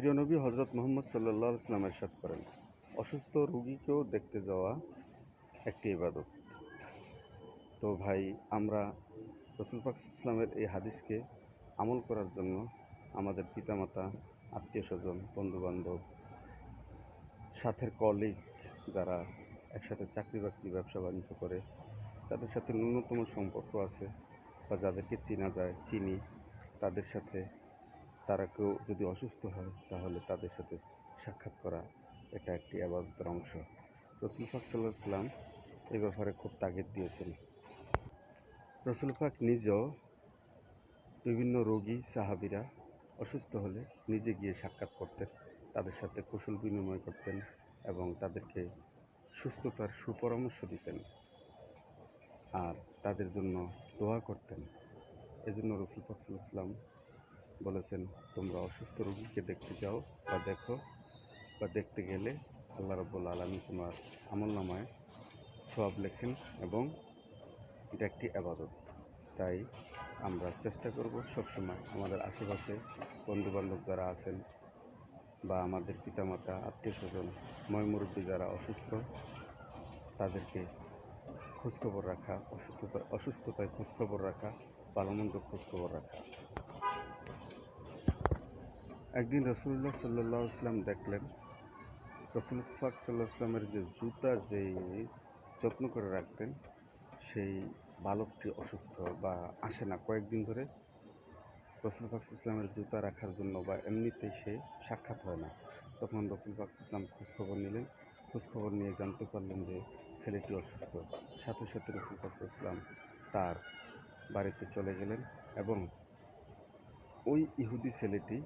প্রিয় নবী হজরত মোহাম্মদ সাল্লাহ ইসলাম এরশাদ করেন, অসুস্থ রুগীকেও দেখতে যাওয়া একটি ইবাদত। তো ভাই, আমরা রসুল পাক ইসলামের এই হাদিসকে আমল করার জন্য আমাদের পিতামাতা আত্মীয় স্বজন বন্ধুবান্ধব, সাথের কলিগ যারা একসাথে চাকরি বাকরি ব্যবসা বাণিজ্য করে, যাদের সাথে ন্যূনতম সম্পর্ক আছে বা যাদেরকে চেনা যায়, চিনি, তাদের সাথে তারা কেউ যদি অসুস্থ হয়, তাহলে তাদের সাথে সাক্ষাৎ করা এটা একটি আবাদতের অংশ। রসুল পাক সাল্লাহ এই ব্যাপারে খুব তাগিদ দিয়েছেন। রসুল পাক নিজেও বিভিন্ন রোগী, সাহাবিরা অসুস্থ হলে নিজে গিয়ে সাক্ষাৎ করতেন, তাদের সাথে কুশল বিনিময় করতেন এবং তাদেরকে সুস্থতার সুপরামর্শ দিতেন আর তাদের জন্য দোয়া করতেন। এজন্য রসুল পাক সাল্লাহ সাল্লাম বলেছেন, তোমরা অসুস্থ রোগীকে দেখতে যাও বা দেখো বা দেখতে গেলে আল্লাহ রব্বুল আলমী তোমার আমল নামায় সব লেখেন এবং এটা একটি আবাদত। তাই আমরা চেষ্টা করব সবসময় আমাদের আশেপাশে বন্ধুবান্ধব যারা আছেন বা আমাদের পিতামাতা আত্মীয় স্বজন ময়মুরব্বী যারা অসুস্থ, তাদেরকে খোঁজখবর রাখা অসুস্থতা অসুস্থতায় খোঁজখবর রাখা ভালো মন্দ খোঁজখবর রাখা। একদিন রসুল্লাহ সাল্লাহ ইসলাম দেখলেন, রসুল পাক সাল্লাহ ইসলামের যে জুতা যেই যত্ন করে রাখতেন, সেই বালকটি অসুস্থ বা আসে না। কয়েকদিন ধরে রসুল পাক ইসলামের জুতা রাখার জন্য বা এমনিতেই সে সাক্ষাৎ হয় না। তখন রসুল পাক ইসলাম খোঁজখবর নিলেন। খোঁজখবর নিয়ে জানতে পারলেন যে ছেলেটি অসুস্থ। সাথে সাথে রসুল পাক ইসলাম তার বাড়িতে চলে গেলেন এবং ওই ইহুদি ছেলেটি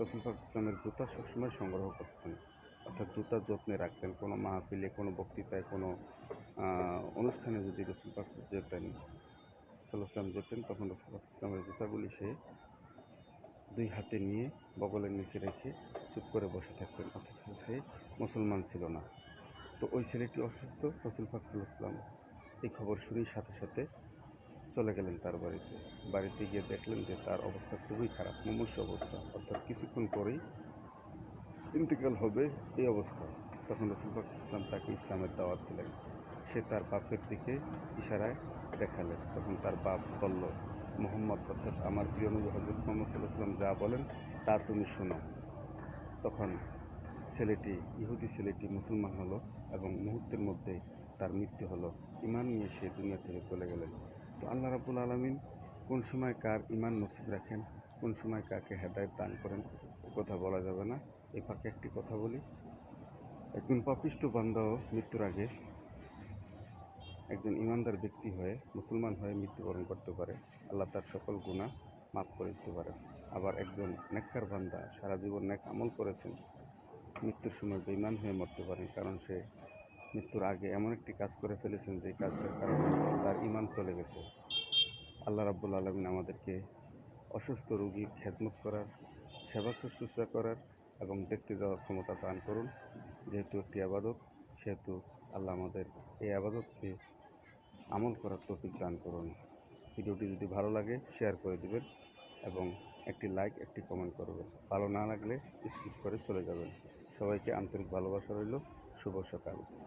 রসুল ইসলামের জুতা সবসময় সংগ্রহ করতেন। অর্থাৎ জুতা যত্নে রাখতেন, কোনো মাহফিলে, কোনো বক্তৃতায়, কোনো অনুষ্ঠানে যদি রসুল পাক যেতেন সাল্লাহ ইসলাম যেতেন, তখন রসুল ইসলামের জুতাগুলি সে দুই হাতে নিয়ে বগলের নিচে রেখে চুপ করে বসে থাকতেন, অথচ সে মুসলমান ছিল না। তো ওই ছেলেটি অসুস্থ রসুল পাক সাল্লাহ এই খবর শুনেই সাথে সাথে চলে গেলেন তার বাড়িতে। বাড়িতে গিয়ে দেখলেন যে তার অবস্থা খুবই খারাপ মুমূর্ষ অবস্থা। অর্থাৎ কিছুক্ষণ পরেই ইন্তেকাল হবে এই অবস্থা। তখন রসুল ইসলাম তাকে ইসলামের দাওয়াত দিলেন। সে তার বাপের দিকে ইশারায় দেখালেন তখন তার বাপ বলল, মোহাম্মদ, অর্থাৎ আমার প্রিয় নবী হজরত মোহাম্মদ সাল্লাহ সাল্লাম যা বলেন তা তুমি শোনো। তখন ছেলেটি, ইহুদি ছেলেটি মুসলমান হলো এবং মুহূর্তের মধ্যে তার মৃত্যু হলো। ইমান নিয়ে সে দুনিয়া থেকে চলে গেলেন। তো আল্লাহ রাবুল আলমিন কোন সময় কার ইমান নসিব রাখেন, কোন সময় কাকে হেদায়ত দান করেন কথা বলা যাবে না। এ ফাঁকে একটি কথা বলি। একজন পাপিষ্ট বান্দাও মৃত্যুর আগে একজন ইমানদার ব্যক্তি হয়ে, মুসলমান হয়ে মৃত্যুবরণ করতে পারে। আল্লাহ তার সকল গুণা মাফ করে দিতে পারে। আবার একজন নেককার বান্দা সারা জীবন নেক আমল করেছেন, মৃত্যুর সময় বেইমান হয়ে মরতে পারেন, কারণ সে মৃত্যুর আগে এমন একটি কাজ করে ফেলেছেন যে কাজটার কারণে তার ইমান চলে গেছে। আল্লাহ রাব্বুল আলমিন আমাদেরকে অসুস্থ রোগীর খেদমত করার, সেবা শুশ্রূষা করার এবং দেখতে যাওয়ার ক্ষমতা দান করুন। যেহেতু একটি আবাদত, সেহেতু আল্লাহ আমাদের এই আবাদতকে আমল করার তৌফিক দান করুন। ভিডিওটি যদি ভালো লাগে, শেয়ার করে দিবেন এবং একটি লাইক, একটি কমেন্ট করবেন। ভালো না লাগলে স্কিপ করে চলে যাবেন। সবাইকে আন্তরিক ভালোবাসা রইল। শুভ সকাল।